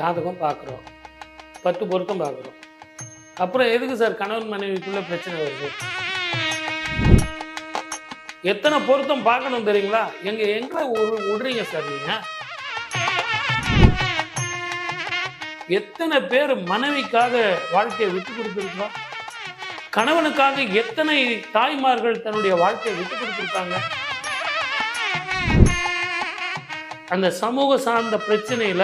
ஜாதகம் பார்க்குறோம். பத்து பொருத்தம் பார்க்குறோம். அப்புறம் எதுக்கு சார் கணவன் மனைவிக்குள்ள பிரச்சனை வருது? எத்தனை பொருத்தம் பார்க்கணும் தெரியுங்களா? எங்க எங்க விடுறீங்க சார் நீங்க. எத்தனை பேர் மனைவிக்காக வாழ்க்கையை விட்டு கொடுத்துருக்கோம் கணவனுக்காக எத்தனை தாய்மார்கள் தன்னுடைய வாழ்க்கையை விட்டு கொடுத்துருக்காங்க? அந்த சமூக சார்ந்த பிரச்சனையில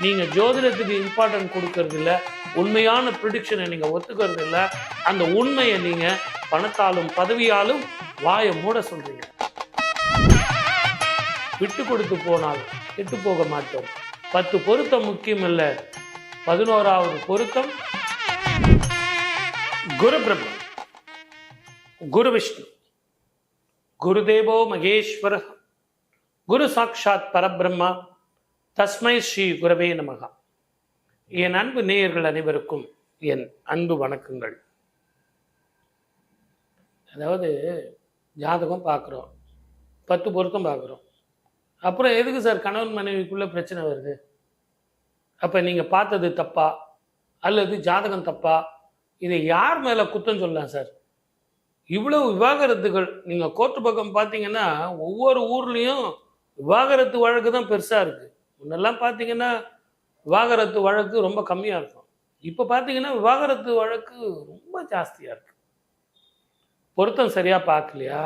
நீங்கள் ஜோதிடத்துக்கு இம்பார்ட்டன்ட் கொடுக்கறது உண்மையான ப்ரிடிக்ஷனை நீங்கள் ஒத்துக்கிறது இல்லை அந்த உண்மையை நீங்கள் பணத்தாலும் பதவியாலும் வாயை மூட சொல்கிறீங்க விட்டு கொடுத்து போனால் கெட்டு போக மாட்டோம். பத்து பொருத்தம் முக்கியம் இல்லை பதினோராவது பொருத்தம் குரு பிரம்ம குரு விஷ்ணு குருதேவோ மகேஸ்வர குரு சாட்சாத் பரபிரம்மா தஸ்மை ஸ்ரீ குரவே நமகா. என் அன்பு நேயர்கள் அனைவருக்கும் என் அன்பு வணக்கங்கள். அதாவது ஜாதகம் பார்க்குறோம். பத்து பொருத்தம் பார்க்குறோம். அப்புறம் எதுக்கு சார் கணவன் மனைவிக்குள்ளே பிரச்சனை வருது? அப்போ நீங்கள் பார்த்தது தப்பா? அல்லது ஜாதகம் தப்பா? இதை யார் மேலே குத்தம் சொல்லலாம் சார்? இவ்வளவு விவாகரத்துகள். நீங்கள் கோர்ட்டு பக்கம் பார்த்தீங்கன்னா ஒவ்வொரு ஊர்லேயும் விவாகரத்து வழக்கு தான் பெருசாக இருக்குது முன்னெல்லாம் பார்த்தீங்கன்னா விவாகரத்து வழக்கு ரொம்ப கம்மியாக இருக்கும். இப்போ பார்த்தீங்கன்னா விவாகரத்து வழக்கு ரொம்ப ஜாஸ்தியாக இருக்கு. பொருத்தம் சரியாக பார்க்கலையா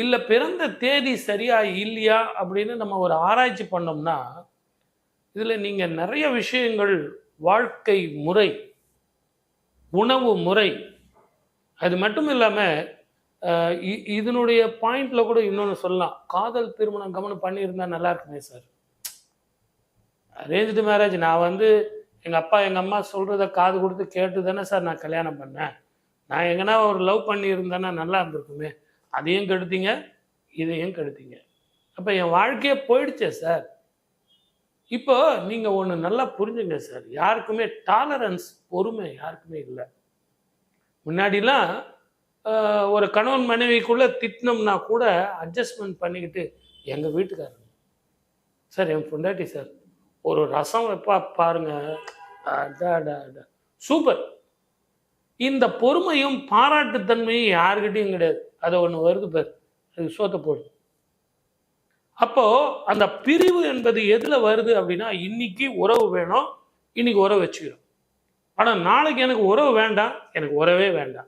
இல்லை பிறந்த தேதி சரியா இல்லையா அப்படின்னு நம்ம ஒரு ஆராய்ச்சி பண்ணோம்னா இதில் நீங்கள் நிறைய விஷயங்கள் வாழ்க்கை முறை உணவு முறை அது மட்டும் இல்லாமல் இதனுடைய பாயிண்ட்ல கூட இன்னொன்று சொல்லலாம். காதல் திருமணம் கவனம் பண்ணியிருந்தா நல்லா இருக்குமே சார். அரேஞ்சு மேரேஜ் நான் வந்து எங்கள் அப்பா எங்கள் அம்மா சொல்கிறத காது கொடுத்து கேட்டு தானே சார் நான் கல்யாணம் பண்ணேன். நான் எங்கன்னா ஒரு லவ் பண்ணியிருந்தேன்னா நல்லா இருந்திருக்குமே. அதையும் கெடுத்தீங்க இதையும் கெடுத்தீங்க. அப்போ என் வாழ்க்கையே போயிடுச்சே சார். இப்போ நீங்கள் ஒன்று நல்லா புரிஞ்சுங்க சார். யாருக்குமே டாலரன்ஸ் பொறுமை யாருக்குமே இல்லை. முன்னாடிலாம் ஒரு கணவன் மனைவிக்குள்ளே திட்டினோம்னா கூட அட்ஜஸ்ட்மெண்ட் பண்ணிக்கிட்டு எங்கள் வீட்டுக்காரங்க சார் என் பொண்டாட்டி சார் ஒரு ரசம் வைப்பா பாருங்க. சூப்பர். இந்த பொறுமையும் பாராட்டுத்தன்மையும் யாருக்கிட்டையும் கிடையாது. அது ஒன்று வருது பேர். அது சோத்த போடு. அப்போ அந்த பிரிவு என்பது எதுல வருது அப்படின்னா இன்னைக்கு உறவு வேணும் இன்னைக்கு உறவு வச்சுக்கிறோம். ஆனால் நாளைக்கு எனக்கு உறவு வேண்டாம் எனக்கு உறவே வேண்டாம்.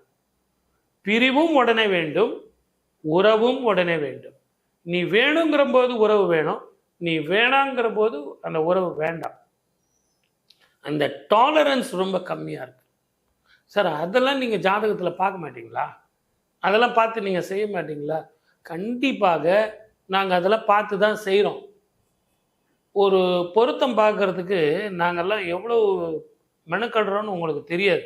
பிரிவும் உடனே வேண்டும் உறவும் உடனே வேண்டும். நீ வேணுங்கிற போது உறவு வேணும் நீ வேணாங்கிற போது அந்த உறவு வேண்டாம். அந்த டாலரன்ஸ் ரொம்ப கம்மியாக இருக்கு. சார் அதெல்லாம் நீங்கள் ஜாதகத்தில் பார்க்க மாட்டீங்களா? அதெல்லாம் பார்த்து நீங்கள் செய்ய மாட்டீங்களா? கண்டிப்பாக நாங்கள் அதெல்லாம் பார்த்து தான் செய்கிறோம் ஒரு பொருத்தம் பார்க்கறதுக்கு நாங்கள்லாம் எவ்வளோ மெனக்கடுறோன்னு உங்களுக்கு தெரியாது.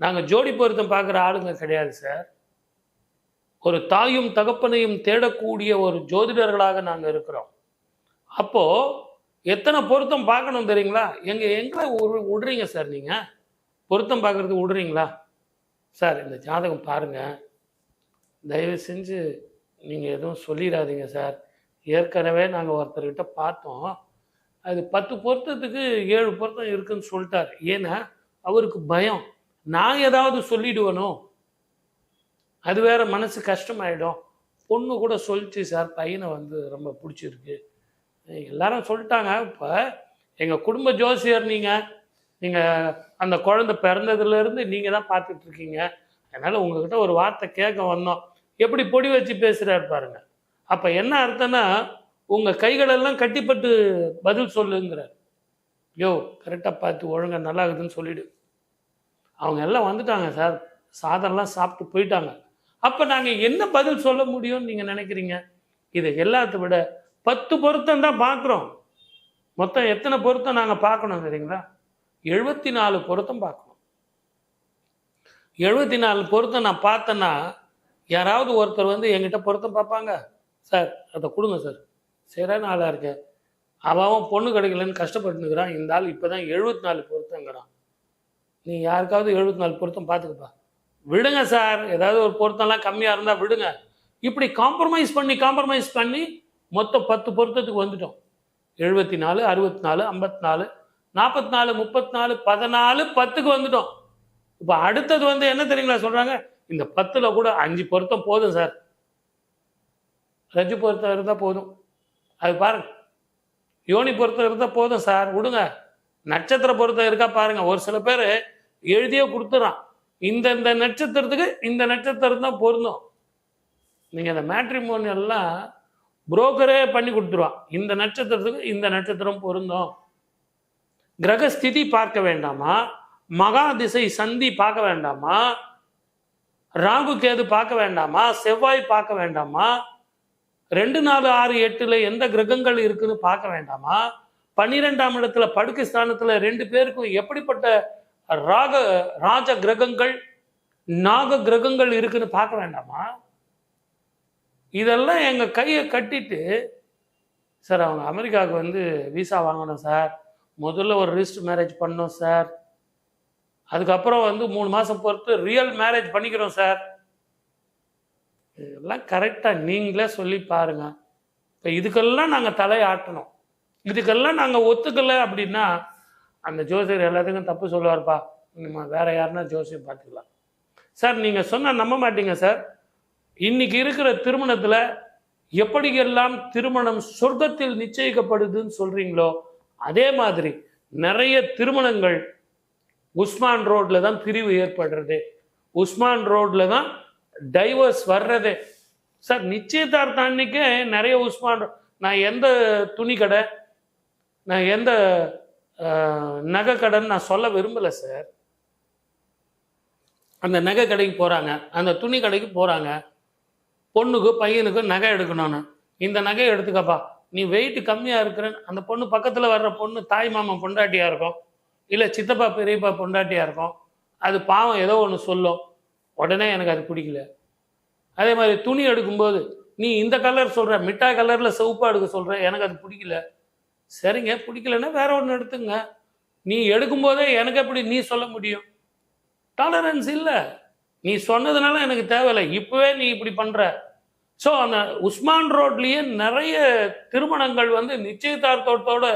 நாங்கள் ஜோடி பொருத்தம் பார்க்குற ஆளுங்க கிடையாது சார். ஒரு தாயும் தகப்பனையும் தேடக்கூடிய ஒரு ஜோதிடர்களாக நாங்கள் இருக்கிறோம். அப்போது எத்தனை பொருத்தம் பார்க்கணும் தெரியுங்களா? எங்கள் எங்களை விடுறீங்க சார் நீங்கள் பொருத்தம் பார்க்குறதுக்கு விடுறீங்களா சார் இந்த ஜாதகம் பாருங்கள் தயவு செஞ்சு நீங்கள் எதுவும் சொல்லிடாதீங்க சார். ஏற்கனவே நாங்கள் ஒருத்தர்கிட்ட பார்த்தோம். அது பத்து பொருத்தத்துக்கு ஏழு பொருத்தம் இருக்குன்னு சொல்லிட்டார். ஏன்னா அவருக்கு பயம். நான் ஏதாவது சொல்லிடுவனோ? அது வேற மனசு கஷ்டமாயிடும். பொண்ணு கூட சொல்லிச்சு சார். பையனை வந்து ரொம்ப பிடிச்சிருக்கு. எல்லாரும் சொல்லிட்டாங்க இப்போ எங்கள் குடும்ப ஜோசியர் நீங்கள் நீங்கள் அந்த குழந்தை பிறந்ததுலேருந்து நீங்கள் தான் பார்த்துட்ருக்கீங்க அதனால் உங்ககிட்ட ஒரு வார்த்தை கேட்க வந்தோம். எப்படி பொடி வச்சு பேசுகிறாரு பாருங்க. அப்போ என்ன அர்த்தம்னா உங்கள் கைகளெல்லாம் கட்டிப்பட்டு பதில் சொல்லுங்கிறார். யோ கரெக்டாக பார்த்து ஒழுங்கா நல்லா இருக்குதுன்னு சொல்லிவிடு அவங்க எல்லாம் வந்துட்டாங்க சார். சாதம்லாம் சாப்பிட்டு போயிட்டாங்க. அப்போ நாங்கள் என்ன பதில் சொல்ல முடியும்னு நீங்கள் நினைக்கிறீங்க? இது எல்லாத்த விட பத்து பொருத்தம் தான் பார்க்குறோம் மொத்தம் எத்தனை பொருத்தம் நாங்கள் பார்க்கணும் சரிங்களா? எழுபத்தி நாலு பொருத்தம் பார்க்கணும் எழுபத்தி நாலு பொருத்தம் நான் பார்த்தேன்னா யாராவது ஒருத்தர் வந்து என்கிட்ட பொருத்தம் பார்ப்பாங்க. சார் அதை கொடுங்க சார். சரியான ஆளாக இருக்கேன். அவன் அவன் பொண்ணு கிடைக்கலன்னு கஷ்டப்பட்டுனுக்குறான் இந்த ஆள் இப்போ தான் எழுபத்தி நாலு பொருத்தங்கிறான். நீ யாருக்காவது எழுபத்தி நாலு பொருத்தம் பார்த்துக்கப்பா. விடுங்க சார். ஏதாவது ஒரு பொருத்தம்லாம் கம்மியாக இருந்தால் விடுங்க. இப்படி காம்ப்ரமைஸ் பண்ணி காம்ப்ரமைஸ் பண்ணி மொத்தம் பத்து பொருத்தத்துக்கு வந்துட்டோம். எழுபத்தி நாலு அறுபத்தி நாலு ஐம்பத்தி நாலு நாற்பத்தி நாலு முப்பத்தி நாலு பதினாலு பத்துக்கு வந்துட்டோம். இப்போ அடுத்தது வந்து என்ன தெரியுங்களா சொல்றாங்க? இந்த பத்துல கூட அஞ்சு பொருத்தம் போதும் சார். ரஜு பொருத்தம் இருந்தால் போதும். அது பாருங்க. யோனி பொருத்தம் இருந்தால் போதும் சார். விடுங்க. நட்சத்திர பொருத்தம் இருக்கா பாருங்க. ஒரு சில பேர் எழுதியே கொடுத்துறான். இந்த இந்த நட்சத்திரத்துக்கு இந்த நட்சத்திரம் தான் பொருந்தும். நீங்கள் அந்த மேட்ரிமோனியெல்லாம் புரோக்கரே பண்ணி கொடுத்துருவான். இந்த நட்சத்திரத்துக்கு இந்த நட்சத்திரம் பொருந்தும். கிரகஸ்திதி பார்க்க வேண்டாமா? மகா திசை சந்தி பார்க்க வேண்டாமா? ராகு கேது பார்க்க வேண்டாமா? செவ்வாய் பார்க்க வேண்டாமா? ரெண்டு நாலு ஆறு எட்டுல எந்த கிரகங்கள் இருக்குன்னு பார்க்க வேண்டாமா? பன்னிரெண்டாம் இடத்துல படுக்கை ஸ்தானத்துல ரெண்டு பேருக்கும் எப்படிப்பட்ட ராக ராஜ கிரகங்கள் நாக கிரகங்கள் இருக்குன்னு பார்க்க வேண்டாமா? இதெல்லாம் எங்கள் கையை கட்டிட்டு சார் அவங்க அமெரிக்காவுக்கு வந்து விசா வாங்கணும் சார். முதல்ல ஒரு ரிஸ்ட் மேரேஜ் பண்ணோம் சார். அதுக்கப்புறம் வந்து மூணு மாதம் பொறுத்து ரியல் மேரேஜ் பண்ணிக்கிறோம் சார். இதெல்லாம் கரெக்டாக நீங்களே சொல்லி பாருங்க. இப்போ இதுக்கெல்லாம் நாங்கள் தலையாட்டணும். இதுக்கெல்லாம் நாங்கள் ஒத்துக்கலை அப்படின்னா அந்த ஜோசியர் எல்லாத்துக்கும் தப்பு சொல்லுவார்ப்பா. நம்ம வேற யாருன்னா ஜோசியம் பார்த்துக்கலாம். சார் நீங்கள் சொன்னால் நம்ப மாட்டீங்க சார். இன்னைக்கு இருக்கிற திருமணத்தில் எப்படியெல்லாம் திருமணம் சொர்க்கத்தில் நிச்சயிக்கப்படுதுன்னு சொல்றீங்களோ அதே மாதிரி நிறைய திருமணங்கள் உஸ்மான் ரோட்ல தான் பிரிவு ஏற்படுறது. உஸ்மான் ரோட்ல தான் டைவர்ஸ் வர்றதே. சார் நிச்சயதார்த்தம் அன்னைக்கே நிறைய உஸ்மான் நான் எந்த துணி கடை நான் எந்த நகை கடைன்னு நான் சொல்ல விரும்பலை சார். அந்த நகை கடைக்கு போகிறாங்க அந்த துணி கடைக்கு போகிறாங்க பொண்ணுக்கு பையனுக்கு நகை எடுக்கணும்னு இந்த நகையை எடுத்துக்கப்பா. நீ வெயிட் கம்மியாக இருக்கிறன்னு அந்த பொண்ணு பக்கத்தில் வர்ற பொண்ணு தாய் மாமன் பொண்டாட்டியாக இருக்கும். இல்லை சித்தப்பா பெரியப்பா பொண்டாட்டியாக இருக்கும். அது பாவம் ஏதோ ஒன்று சொல்லும். உடனே எனக்கு அது பிடிக்கல. அதே மாதிரி துணி எடுக்கும்போது நீ இந்த கலர் சொல்கிற மிட்டாய் கலரில் சிவப்பா எடுக்க சொல்கிற எனக்கு அது பிடிக்கல. சரிங்க பிடிக்கலன்னா வேற ஒன்று எடுத்துங்க. நீ எடுக்கும்போதே எனக்கு எப்படி நீ சொல்ல முடியும்? டாலரன்ஸ் இல்லை. நீ சொன்னதுனால எனக்கு தேவையில்லை. இப்போவே நீ இப்படி பண்ணுற ஸோ அந்த உஸ்மான் ரோட்லேயே நிறைய திருமணங்கள் வந்து நிச்சயதார்த்தத்தோட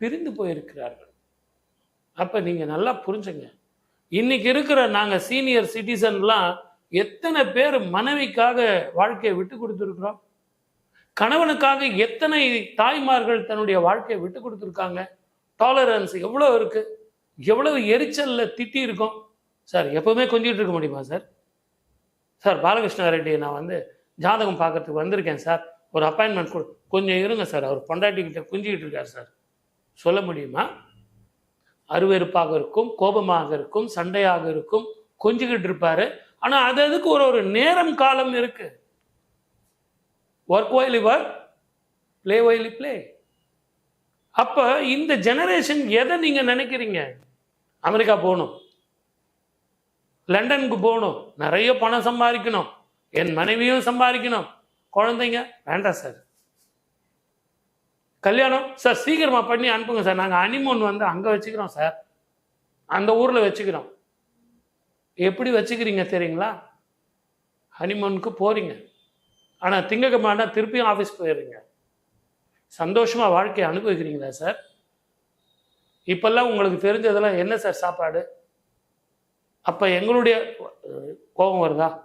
பிரிந்து போயிருக்கிறார்கள். அப்போ நீங்கள் நல்லா புரிஞ்சுங்க. இன்னைக்கு இருக்கிற நாங்கள் சீனியர் சிட்டிசன்லாம் எத்தனை பேர் மனைவிக்காக வாழ்க்கையை விட்டு கொடுத்துருக்குறோம்? கணவனுக்காக எத்தனை தாய்மார்கள் தன்னுடைய வாழ்க்கையை விட்டு கொடுத்துருக்காங்க? டாலரன்ஸ் எவ்வளோ இருக்குது எவ்வளவு எரிச்சலில் திட்டி இருக்கோம் சார் எப்பவுமே கொஞ்சிட்டு இருக்க முடியுமா சார்? சார் பாலகிருஷ்ண ரெட்டி நான் வந்து ஜாதகம் பார்க்கறதுக்கு வந்திருக்கேன் சார். ஒரு அப்பாயின்மெண்ட் கொடு கொஞ்சம் இருங்க சார். அவர் பொண்டாட்டிக்கிட்ட குஞ்சிக்கிட்டு இருக்கார் சார். சொல்ல முடியுமா? அருவெருப்பாக இருக்கும் கோபமாக இருக்கும் சண்டையாக இருக்கும் கொஞ்சிக்கிட்டு இருப்பாரு. ஆனால் அது அதுக்கு ஒரு ஒரு நேரம் காலம் இருக்கு? Work while work play while play அப்போ இந்த ஜெனரேஷன் எதை நீங்கள் நினைக்கிறீங்க? அமெரிக்கா போகணும். லண்டனுக்கு போகணும். நிறைய பணம் சம்பாதிக்கணும். என் மனைவியும் சம்பாதிக்கணும். குழந்தைங்க வேண்டாம் சார். கல்யாணம் சார் சீக்கிரமாக பண்ணி அனுப்புங்க சார். நாங்கள் அனிமோன் வந்து அங்கே வச்சுக்கிறோம் சார். அந்த ஊரில் வச்சுக்கிறோம். எப்படி வச்சுக்கிறீங்க தெரியுங்களா? ஹனிமோனுக்கு போகிறீங்க ஆனால் திங்கக்கிழமைனா திருப்பியும் ஆஃபீஸ் போயிடுறீங்க. சந்தோஷமாக வாழ்க்கையை அனுபவிக்கிறீங்களா சார்? இப்போல்லாம் உங்களுக்கு தெரிஞ்சதெல்லாம் என்ன சார் சாப்பாடு? அப்போ எங்களுடைய கோபம் வருதா?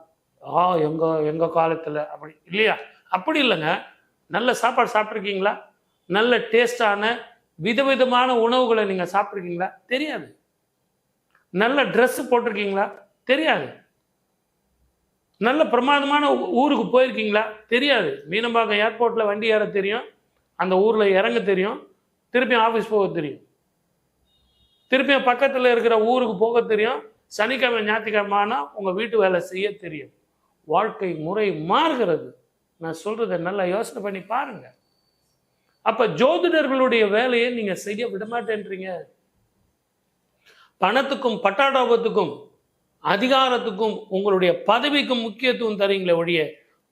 ஆ எங்கள் எங்கள் காலத்தில் அப்படி இல்லையா? அப்படி இல்லைங்க. நல்ல சாப்பாடு சாப்பிட்ருக்கீங்களா நல்ல டேஸ்டான விதவிதமான உணவுகளை நீங்கள் சாப்பிட்ருக்கீங்களா தெரியாது. நல்ல ட்ரெஸ்ஸு போட்டிருக்கீங்களா? தெரியாது. நல்ல பிரமாதமான ஊ- ஊருக்கு போயிருக்கீங்களா? தெரியாது. மீனம்பாக்கம் ஏர்போர்ட்டில் வண்டி ஏற தெரியும். அந்த ஊரில் இறங்க தெரியும். திருப்பியும் ஆஃபீஸ் போக தெரியும். திருப்பியும் பக்கத்தில் இருக்கிற ஊருக்கு போக தெரியும். சனிக்கிழமை ஞாயிற்றுக்கிழமைனா உங்கள் வீட்டு வேலை செய்ய தெரியும். வாழ்க்கை முறை மாறுகிறது. நான் சொல்கிறத நல்லா யோசனை பண்ணி பாருங்க. அப்போ ஜோதிடர்களுடைய வேலையை நீங்கள் செய்ய விடமாட்டேன்றீங்க. பணத்துக்கும் பட்டாடாபத்துக்கும் அதிகாரத்துக்கும் உங்களுடைய பதவிக்கும் முக்கியத்துவம் தரீங்களே ஒழிய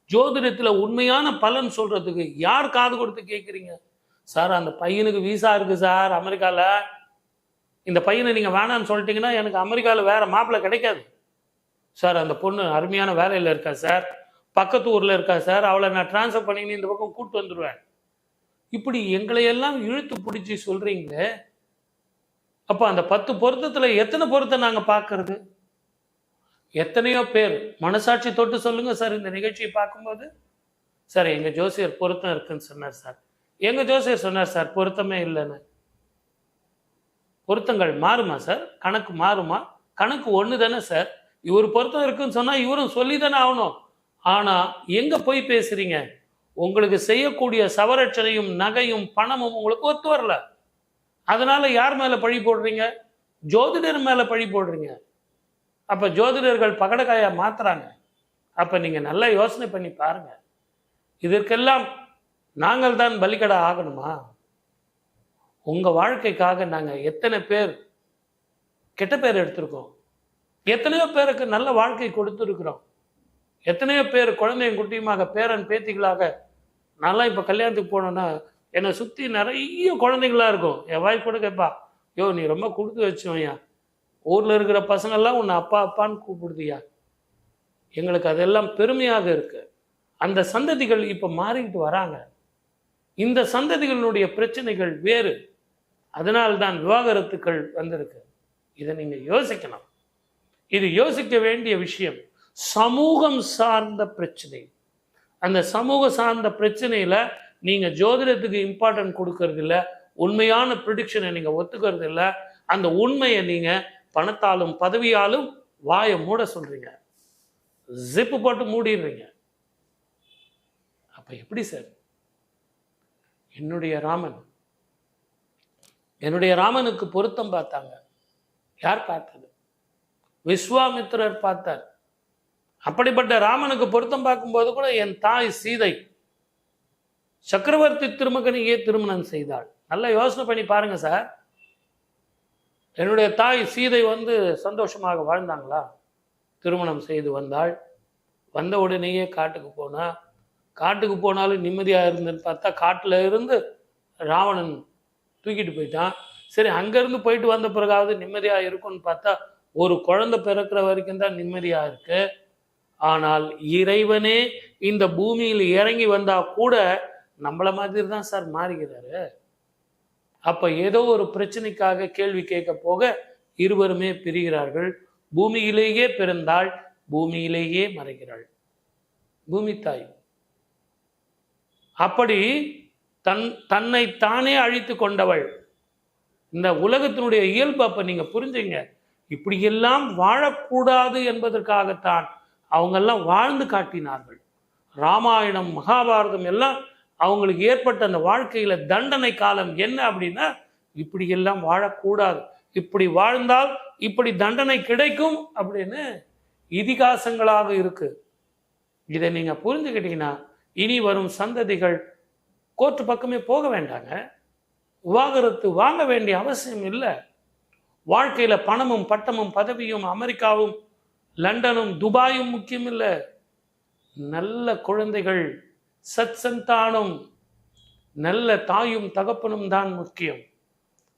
ஜோதிடத்தில் உண்மையான பலன் சொல்றதுக்கு யார் காது கொடுத்து கேட்குறீங்க சார் அந்த பையனுக்கு விசா இருக்கு சார் அமெரிக்காவில் இந்த பையனை நீங்கள் வேணான்னு சொல்லிட்டீங்கன்னா எனக்கு அமெரிக்காவில் வேறு மாப்பிள்ளை கிடைக்காது. சார் அந்த பொண்ணு அருமையான வேலையில் இருக்கா சார்? பக்கத்து ஊரில் இருக்கா சார்? அவளை நான் ட்ரான்ஸ்ஃபர் பண்ணின்னு இந்த பக்கம் கூட்டு வந்துடுவேன் இப்படி எங்களை எல்லாம் இழுத்து பிடிச்சி சொல்கிறீங்க அப்போ அந்த பத்து பொருத்தத்தில் எத்தனை பொருத்தம் நாங்கள் பார்க்கறது எத்தனையோ பேர். மனசாட்சி தொட்டு சொல்லுங்கள் சார் இந்த நிகழ்ச்சியை பார்க்கும்போது. சார் எங்கள் ஜோசியர் பொருத்தம் இருக்குன்னு சொன்னார் சார். எங்கள் ஜோசியர் சொன்னார் சார் பொருத்தமே இல்லைன்னு. பொருத்தங்கள் மாறுமா சார்? கணக்கு மாறுமா? கணக்கு ஒன்று தானே சார்? இவர் பொருத்தம் இருக்குன்னு சொன்னால் இவரும் சொல்லி தானே ஆகணும். ஆனால் எங்கே போய் பேசுறீங்க? உங்களுக்கு செய்யக்கூடிய சவரட்சணையும் நகையும் பணமும் உங்களுக்கு ஒத்து வரல. அதனால யார் மேலே பழி போடுறீங்க? ஜோதிடர் மேலே பழி போடுறீங்க. அப்போ ஜோதிடர்கள் பகடக்காயாக மாத்துறாங்க. அப்போ நீங்கள் நல்லா யோசனை பண்ணி பாருங்கள் இதற்கெல்லாம் நாங்கள் தான் பலிகடா ஆகணுமா? உங்கள் வாழ்க்கைக்காக நாங்கள் எத்தனை பேர் கெட்ட பேர் எடுத்திருக்கோம்? எத்தனையோ பேருக்கு நல்ல வாழ்க்கை கொடுத்துருக்குறோம். எத்தனையோ பேர் குழந்தையும் குட்டியுமாக பேரன் பேத்திகளாக நான்லாம் இப்போ கல்யாணத்துக்கு போனோன்னா என்னை சுற்றி நிறைய குழந்தைங்களா இருக்கும். என் வாய் கூட கேட்பா யோ நீ ரொம்ப கொடுத்து வச்சோம்யா ஊரில் இருக்கிற பசங்கள்லாம் உன்னை அப்பா அப்பான்னு கூப்பிடுதியா எங்களுக்கு அதெல்லாம் பெருமையாக இருக்கு. அந்த சந்ததிகள் இப்போ மாறிக்கிட்டு வராங்க. இந்த சந்ததிகளுடைய பிரச்சனைகள் வேறு. அதனால்தான் விவாகரத்துக்கள் வந்திருக்கு. இதை நீங்கள் யோசிக்கணும். இது யோசிக்க வேண்டிய விஷயம் சமூகம் சார்ந்த பிரச்சனை. அந்த சமூக சார்ந்த பிரச்சனையில் நீங்கள் ஜோதிடத்துக்கு இம்பார்ட்டன்ட் கொடுக்கறது இல்லை உண்மையான ப்ரிடிக்ஷனை நீங்கள் ஒத்துக்கிறது இல்லை அந்த உண்மையை நீங்கள் பணத்தாலும் பதவியாலும் வாயை மூட சொல்கிறீங்க ஜிப்பு போட்டு மூடிடுறீங்க. அப்போ எப்படி சார்? என்னுடைய ராமன் என்னுடைய ராமனுக்கு பொருத்தம் பார்த்தாங்க. யார் பார்த்தது? விஸ்வாமித்திரர் பார்த்தார். அப்படிப்பட்ட ராமனுக்கு பொருத்தம் பார்க்கும்போது கூட என் தாய் சீதை சக்கரவர்த்தி திருமகனையே திருமணம் செய்தாள். நல்லா யோசனை பண்ணி பாருங்க சார். என்னுடைய தாய் சீதை வந்து சந்தோஷமாக வாழ்ந்தாங்களா? திருமணம் செய்து வந்தாள். வந்த உடனேயே காட்டுக்கு போனா காட்டுக்கு போனாலும் நிம்மதியாக இருந்துன்னு பார்த்தா காட்டில் இருந்து ராவணன் தூக்கிட்டு போயிட்டான். சரி அங்கேருந்து போயிட்டு வந்த பிறகாவது நிம்மதியாக இருக்கும்னு பார்த்தா ஒரு குழந்தை பிறக்கிற வரைக்கும் தான் நிம்மதியாக இருக்கு. ஆனால் இறைவனே இந்த பூமியில் இறங்கி வந்தா கூட நம்மளை மாதிரி தான் சார் மாறுகிறாரு. அப்ப ஏதோ ஒரு பிரச்சனைக்காக கேள்வி கேட்க போக இருவருமே பிரிகிறார்கள். பூமியிலேயே பிறந்தாள் பூமியிலேயே மறைகிறாள். பூமி தாய். அப்படி தன் தன்னை தானே அழித்து கொண்டவள். இந்த உலகத்தினுடைய இயல்பு அப்போ நீங்கள் புரிஞ்சுங்க. இப்படியெல்லாம் வாழக்கூடாது என்பதற்காகத்தான் அவங்கெல்லாம் வாழ்ந்து காட்டினார்கள். ராமாயணம் மகாபாரதம் எல்லாம் அவங்களுக்கு ஏற்பட்ட அந்த வாழ்க்கையில் தண்டனை காலம் என்ன அப்படின்னா இப்படியெல்லாம் வாழக்கூடாது. இப்படி வாழ்ந்தால் இப்படி தண்டனை கிடைக்கும் அப்படின்னு இதிகாசங்களாக இருக்கு. இதை நீங்கள் புரிஞ்சுக்கிட்டீங்கன்னா இனி வரும் சந்ததிகள் கோர்ட்டு பக்கமே போக வேண்டாங்க. விவாகரத்து வாங்க வேண்டிய அவசியம் இல்லை. வாழ்க்கையில் பணமும் பட்டமும் பதவியும் அமெரிக்காவும் லண்டனும் துபாயும் முக்கியம் இல்லை. நல்ல குழந்தைகள் சத் சந்தானம் நல்ல தாயும் தகப்பனும் தான் முக்கியம்.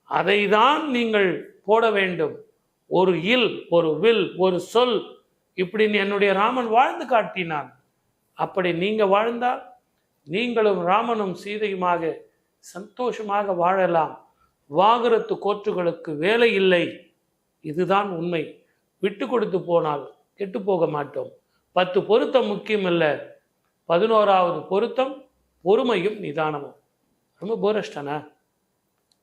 அதை தான் நீங்கள் போட வேண்டும். ஒரு இல் ஒரு வில் ஒரு சொல். இப்படின்னு என்னுடைய ராமன் வாழ்ந்து காட்டினான். அப்படி நீங்கள் வாழ்ந்தால் நீங்களும் ராமனும் சீதையுமாக சந்தோஷமாக வாழலாம். வாகரத்து கோற்றுகளுக்கு வேலை இல்லை. இதுதான் உண்மை. விட்டு கொடுத்து போனால் கெட்டு போக மாட்டோம். பத்து பொருத்தம் முக்கியம் இல்லை பதினோராவது பொருத்தம் பொறுமையும் நிதானமும். ரொம்ப போரஷ்டனா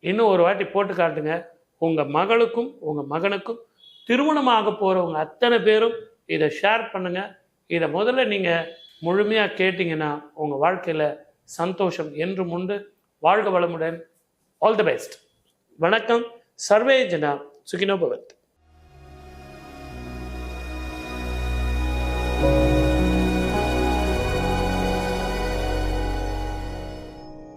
இன்னும் ஒரு வாட்டி போட்டு காட்டுங்க. உங்கள் மகளுக்கும் உங்கள் மகனுக்கும் திருமணமாக போகிறவங்க அத்தனை பேரும் இதை ஷேர் பண்ணுங்கள் இதை முதல்ல நீங்கள் முழுமையாக கேட்டிங்கன்னா உங்கள் வாழ்க்கையில் சந்தோஷம் என்றும் உண்டு. வாழ்க வளமுடன். ஆல் தி பெஸ்ட் வணக்கம். சர்வே ஜனா சுகினோ பவத்